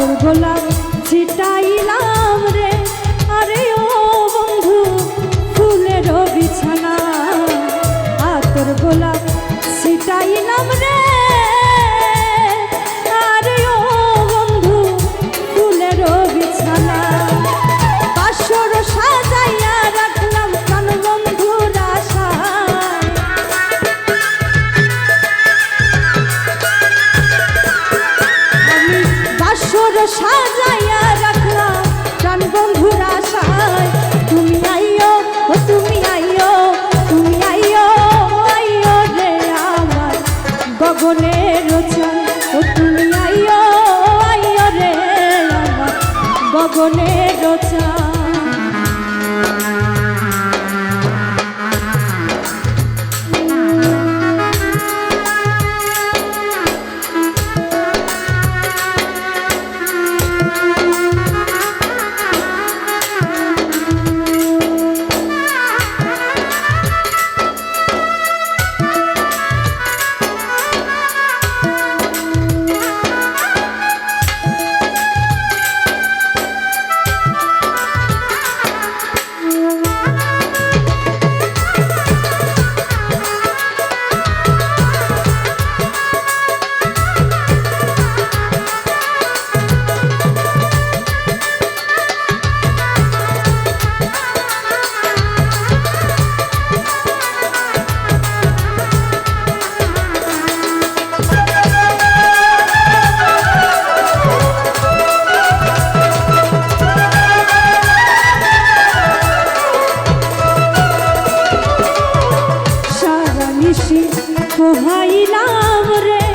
তোর গোলাপ ছিটা আসর সাজাইয়া রাখলাম। প্রাণ বন্ধুর আশায় তুমি আইও ও তুমি আইও তুমি আইও আইও রে আমার গগনের ও তুমি আইও আইও রে আমার গগনের ঘিসি কোহাইলাম রে।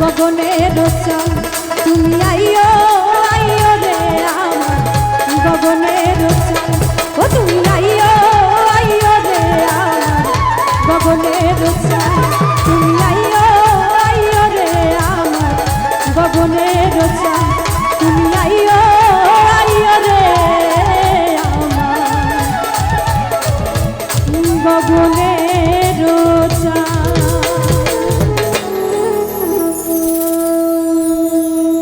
গগনের তুমি আইও আমার গগনের